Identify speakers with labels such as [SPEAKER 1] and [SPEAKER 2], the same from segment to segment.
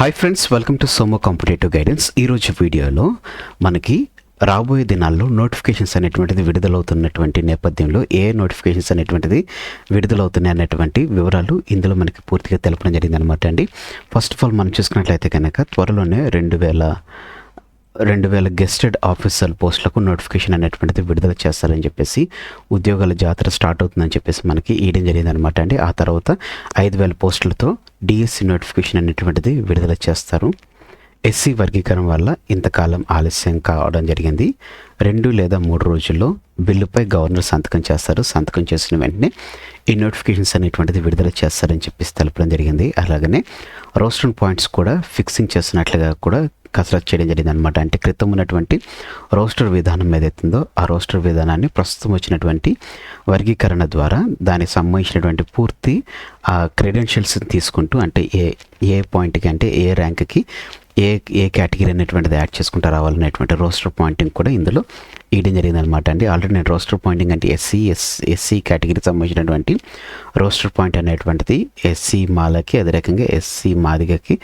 [SPEAKER 1] Hi friends welcome to సోమో competitive guidance ఈరోజు వీడియోలో మనకి రాబోయే దినాల్లో నోటిఫికేషన్స్ అనేటువంటిది విడుదలవుతున్నటువంటి నేపథ్యంలో ఏ నోటిఫికేషన్స్ అనేటువంటిది విడుదలవుతున్నాయి అనేటువంటి వివరాలు ఇందులో మనకి పూర్తిగా తెలపడం జరిగిందనమాట అండి. ఫస్ట్ ఆఫ్ ఆల్ మనం చూసుకున్నట్లయితే కనుక త్వరలోనే రెండు వేల రెండు వేల గెస్టెడ్ ఆఫీసర్ పోస్టులకు నోటిఫికేషన్ అనేటువంటిది విడుదల చేస్తారని చెప్పేసి ఉద్యోగాల జాతర స్టార్ట్ అవుతుందని చెప్పేసి మనకి ఇయడం జరిగిందనమాట అండి ఆ తర్వాత ఐదు వేల పోస్టులతో డిఎస్సి నోటిఫికేషన్ అనేటువంటిది విడుదల చేస్తారు. ఎస్సీ వర్గీకరణ వల్ల ఇంతకాలం ఆలస్యం కావడం జరిగింది. రెండు లేదా మూడు రోజుల్లో బిల్లుపై గవర్నర్ సంతకం చేస్తారు. సంతకం చేసిన వెంటనే ఈ నోటిఫికేషన్స్ అనేటువంటిది విడుదల చేస్తారని చెప్పేసి తెలపడం జరిగింది. అలాగనే రోస్టర్ పాయింట్స్ కూడా ఫిక్సింగ్ చేస్తున్నట్లుగా కూడా కసరత్తు చేయడం జరిగింది అనమాట అంటే క్రితం ఉన్నటువంటి రోస్టర్ విధానం ఏదైతుందో ఆ రోస్టర్ విధానాన్ని ప్రస్తుతం వచ్చినటువంటి వర్గీకరణ ద్వారా దానికి సంబంధించినటువంటి పూర్తి ఆ క్రెడెన్షియల్స్ తీసుకుంటూ అంటే ఏ ఏ పాయింట్కి అంటే ఏ ర్యాంక్కి ఏ ఏ కేటగిరీ అనేటువంటిది యాడ్ చేసుకుంటూ రావాలనేటువంటి రోస్టర్ పాయింటింగ్ కూడా ఇందులో ఇయడం జరిగింది అనమాట అండి. ఆల్రెడీ నేను రోస్టర్ పాయింటింగ్ అంటే ఎస్సీ ఎస్ ఎస్సీ కేటగిరీకి సంబంధించినటువంటి రోస్టర్ పాయింట్ అనేటువంటిది ఎస్సీ మాలకి అదే రకంగా ఎస్సీ మాదిగకి.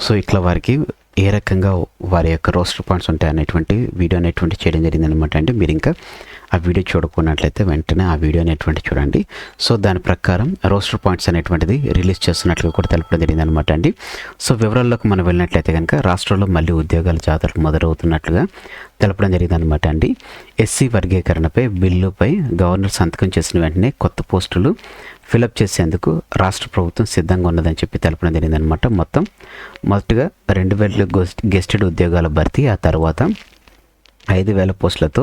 [SPEAKER 1] సో ఇట్లా వారికి ఏ రకంగా వారి యొక్క రోస్టర్ పాయింట్స్ ఉంటాయి అనేటువంటి వీడియో అనేటువంటి చేయడం జరిగింది అనమాట అంటే మీరు ఇంకా ఆ వీడియో చూడకున్నట్లయితే వెంటనే ఆ వీడియో అనేటువంటి చూడండి. సో దాని ప్రకారం రోస్టర్ పాయింట్స్ అనేటువంటిది రిలీజ్ చేస్తున్నట్లుగా కూడా తెలపడం జరిగింది అనమాట అండి. సో వివరాల్లోకి మనం వెళ్ళినట్లయితే కనుక రాష్ట్రంలో మళ్ళీ ఉద్యోగాల జాతరలు మొదలవుతున్నట్లుగా తెలపడం జరిగింది అనమాట అండి. ఎస్సీ వర్గీకరణపై బిల్లుపై గవర్నర్ సంతకం చేసిన వెంటనే కొత్త పోస్టులు ఫిలప్ చేసేందుకు రాష్ట్ర ప్రభుత్వం సిద్ధంగా ఉన్నదని చెప్పి తెలపడం జరిగిందనమాట మొత్తం మొదటగా రెండు వేల గెస్టెడ్ ఉద్యోగాల భర్తీ ఆ తర్వాత ఐదు వేల పోస్టులతో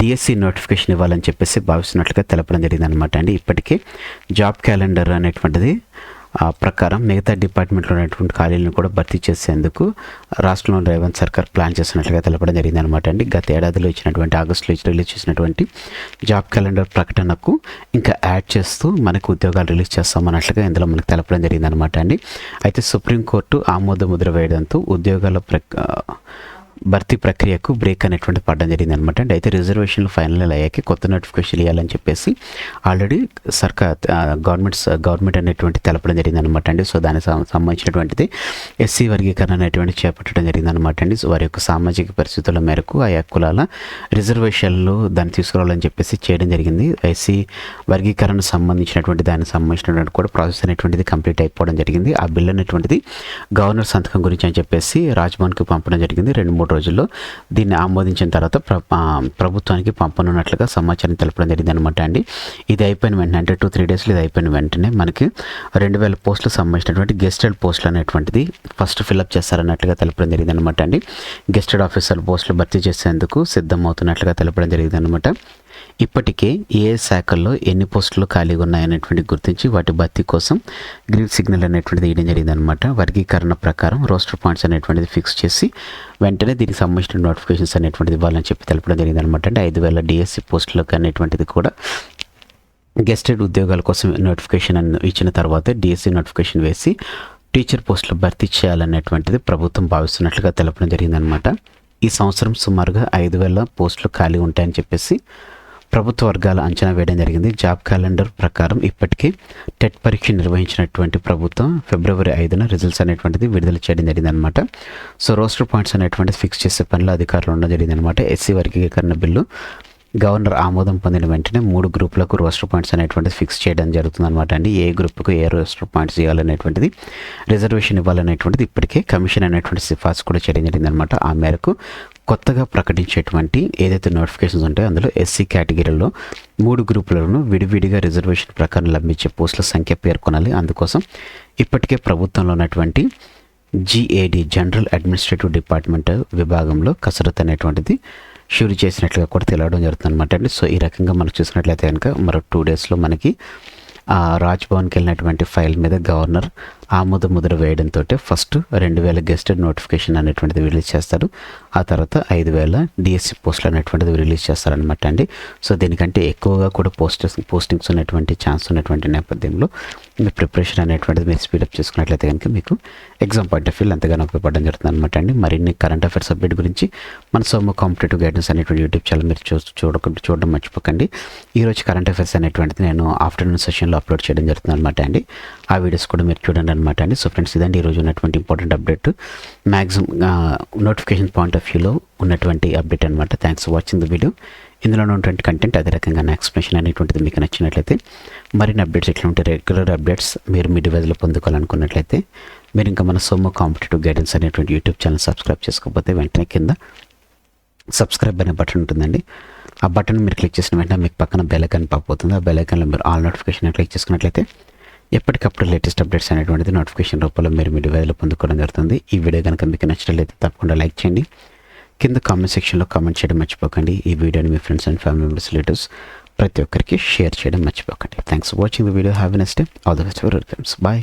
[SPEAKER 1] డిఎస్సి నోటిఫికేషన్ ఇవ్వాలని చెప్పేసి భావిస్తున్నట్లుగా తెలపడం జరిగిందనమాట అండి. ఇప్పటికే జాబ్ క్యాలెండర్ అనేటువంటిది ప్రకారం మిగతా డిపార్ట్మెంట్లో ఉన్నటువంటి ఖాళీలను కూడా భర్తీ చేసేందుకు రాష్ట్రంలో రేవంత్ సర్కార్ ప్లాన్ చేస్తున్నట్లుగా తెలపడం జరిగింది అనమాట అండి. గత ఏడాదిలో ఇచ్చినటువంటి ఆగస్టులో రిలీజ్ చేసినటువంటి జాబ్ క్యాలెండర్ ప్రకటనకు ఇంకా యాడ్ చేస్తూ మనకు ఉద్యోగాలు రిలీజ్ చేస్తామన్నట్లుగా ఇందులో మనకు తెలపడం జరిగింది అనమాట అండి. అయితే సుప్రీంకోర్టు ఆమోద ముద్ర వేయడంతో ఉద్యోగాల ప్రక్ భర్తీ ప్రక్రియకు బ్రేక్ అనేటువంటి పడడం జరిగింది అనమాట అండి అయితే రిజర్వేషన్లు ఫైనల్ అయ్యాక కొత్త నోటిఫికేషన్ ఇవ్వాలని చెప్పేసి ఆల్రెడీ సర్కార్ గవర్నమెంట్ గవర్నమెంట్ అనేటువంటి తెలపడం జరిగింది అనమాట అండి. సో దానికి సంబంధించినటువంటిది ఎస్సీ వర్గీకరణ అనేటువంటి చేపట్టడం జరిగింది అనమాట అండి. సో వారి యొక్క సామాజిక పరిస్థితుల మేరకు ఆయా కులాల రిజర్వేషన్లు దాన్ని తీసుకురావాలని చెప్పేసి చేయడం జరిగింది. ఎస్సీ వర్గీకరణ సంబంధించినటువంటి దానికి సంబంధించినటువంటి కూడా ప్రాసెస్ అనేటువంటిది కంప్లీట్ అయిపోవడం జరిగింది. ఆ బిల్ అనేటువంటిది గవర్నర్ సంతకం గురించి అని చెప్పేసి రాజ్భవన్కి పంపడం జరిగింది. రెండు మూడు రోజుల్లో దీన్ని ఆమోదించిన తర్వాత ప్రభుత్వానికి పంపనున్నట్లుగా సమాచారం తెలపడం జరిగింది అనమాట అండి. ఇది అయిపోయిన వెంటనే అంటే టూ త్రీ డేస్లో ఇది అయిపోయిన వెంటనే మనకి రెండు వేల పోస్టులకు సంబంధించినటువంటి గెస్టెడ్ పోస్టులు అనేటువంటిది ఫస్ట్ ఫిల్అప్ చేస్తారన్నట్లుగా తెలపడం జరిగింది అనమాట అండి. గెస్టెడ్ ఆఫీసర్ పోస్టులు భర్తీ చేసేందుకు సిద్ధమవుతున్నట్లుగా తెలపడం జరిగింది అనమాట ఇప్పటికే ఏ శాఖల్లో ఎన్ని పోస్టులు ఖాళీగా ఉన్నాయనేటువంటి గుర్తించి వాటి భర్తీ కోసం గ్రీన్ సిగ్నల్ అనేటువంటిది వేయడం జరిగిందనమాట వర్గీకరణ ప్రకారం రోస్టర్ పాయింట్స్ అనేటువంటిది ఫిక్స్ చేసి వెంటనే దీనికి సంబంధించిన నోటిఫికేషన్స్ అనేటువంటిది ఇవ్వాలని చెప్పి తెలపడం జరిగిందనమాట అంటే ఐదు వేల డిఎస్సి పోస్టులకు అనేటువంటిది కూడా గెస్టెడ్ ఉద్యోగాల కోసం నోటిఫికేషన్ ఇచ్చిన తర్వాత డిఎస్సి నోటిఫికేషన్ వేసి టీచర్ పోస్టులు భర్తీ చేయాలనేటువంటిది ప్రభుత్వం భావిస్తున్నట్లుగా తెలపడం జరిగిందనమాట ఈ సంవత్సరం సుమారుగా ఐదు వేల పోస్టులు ఖాళీ ఉంటాయని చెప్పేసి ప్రభుత్వ వర్గాల అంచనా వేయడం జరిగింది. జాబ్ క్యాలెండర్ ప్రకారం ఇప్పటికే టెట్ పరీక్ష నిర్వహించినటువంటి ప్రభుత్వం ఫిబ్రవరి ఐదున రిజల్ట్స్ అనేటువంటిది విడుదల చేయడం జరిగింది అనమాట సో రోస్టర్ పాయింట్స్ అనేటువంటిది ఫిక్స్ చేసే పనిలో అధికారులు ఉండడం జరిగిందనమాట ఎస్సీ వర్గీకరణ బిల్లు గవర్నర్ ఆమోదం పొందిన వెంటనే మూడు గ్రూపులకు రోస్టర్ పాయింట్స్ అనేటువంటిది ఫిక్స్ చేయడం జరుగుతుంది అనమాట అండి. ఏ గ్రూప్కు ఏ రోస్టర్ పాయింట్స్ ఇవ్వాలనేటువంటిది రిజర్వేషన్ ఇవ్వాలనేటువంటిది ఇప్పటికే కమిషన్ అనేటువంటి సిఫార్సు కూడా చేయడం జరిగింది అనమాట ఆ మేరకు కొత్తగా ప్రకటించేటువంటి ఏదైతే నోటిఫికేషన్స్ ఉంటాయో అందులో ఎస్సీ కేటగిరీలో మూడు గ్రూపులను విడివిడిగా రిజర్వేషన్ ప్రకారం లభించే పోస్టుల సంఖ్య పేర్కొనాలి. అందుకోసం ఇప్పటికే ప్రభుత్వంలో ఉన్నటువంటి జిఏడి జనరల్ అడ్మినిస్ట్రేటివ్ డిపార్ట్మెంట్ విభాగంలో కసరత్ అనేటువంటిది షూరు చేసినట్లుగా కూడా తెలియడం జరుగుతుంది అనమాట అండి. సో ఈ రకంగా మనం చూసినట్లయితే కనుక మరో టూ డేస్లో మనకి రాజ్భవన్కి వెళ్ళినటువంటి ఫైల్ మీద గవర్నర్ ఆముద ముద్ర వేయడంతో ఫస్ట్ రెండు వేల గెస్టెడ్ నోటిఫికేషన్ అనేటువంటిది రిలీజ్ చేస్తారు. ఆ తర్వాత ఐదు వేల డిఎస్సి పోస్టులు అనేటువంటిది రిలీజ్ చేస్తారనమాట అండి. సో దీనికంటే ఎక్కువగా కూడా పోస్టర్స్ పోస్టింగ్స్ ఉన్నటువంటి ఛాన్స్ ఉన్నటువంటి నేపథ్యంలో మీ ప్రిపరేషన్ అనేటువంటిది మీరు స్పీడప్ చేసుకున్నట్లయితే కనుక మీకు ఎగ్జామ్ పాయింట్ ఆఫ్ వ్యూ ఎంతగానో ఉపయోగపడడం జరుగుతుంది అనమాట అండి. మరిన్ని కరెంట్ అఫైర్స్ అప్డేట్ గురించి మన సోమ కాంపిటేటివ్ గైడెన్స్ అనేటువంటి యూట్యూబ్ ఛానల్ మీరు చూ చూడకుండా చూడడం మర్చిపోకండి. ఈరోజు కరెంట్ అఫైర్స్ అనేటువంటిది నేను ఆఫ్టర్నూన్ సెషన్లో అప్లోడ్ చేయడం జరుగుతుంది అనమాట అండి. ఆ వీడియోస్ కూడా మీరు చూడండి అనమాట అండి. సో ఫ్రెండ్స్ ఇదండి ఈరోజు ఉన్నటువంటి important update maximum notification point of వ్యూలో ఉన్నటువంటి అప్డేట్ అనమాట thanks for watching the video ఇందులో ఉన్నటువంటి కంటెంట్ అదే రకంగా నా ఎక్స్ప్లెనేషన్ అనేటువంటిది మీకు నచ్చినట్లయితే మరిన్ని అప్డేట్స్ ఎట్లా ఉంటే రెగ్యులర్ అప్డేట్స్ మీరు మీ డివైజ్లో పొందుకోవాలనుకున్నట్లయితే మీరు ఇంకా మన సోమో కాంపిటేటివ్ గైడెన్స్ అనేటువంటి యూట్యూబ్ ఛానల్ సబ్స్క్రైబ్ చేసుకోకపోతే వెంటనే కింద సబ్స్క్రైబ్ అనే బటన్ ఉంటుందండి. ఆ బటన్ మీరు క్లిక్ చేసిన వెంటనే మీకు పక్కన బెల్ ఐకాన్ అవుతుంది. ఆ బెల్ ఐకాన్లో మీరు ఆల్ నోటిఫికేషన్ క్లిక్ చేసుకున్నట్లయితే ఎప్పటికప్పుడు లేటెస్ట్ అప్డేట్స్ అనేటువంటిది నోటిఫికేషన్ రూపంలో మీరు మీ డివైజ్లో పొందుకోవడం జరుగుతుంది. ఈ వీడియో కనుక మీకు నచ్చినట్లయితే తప్పకుండా లైక్ చేయండి. కింద కామెంట్ సెక్షన్లో కామెంట్ చేయడం మర్చిపోకండి. ఈ వీడియోని మీ friends and family members relatives ప్రతి ఒక్కరికి షేర్ చేయడం మర్చిపోకండి. Thanks for watching the video have next day all the best for bye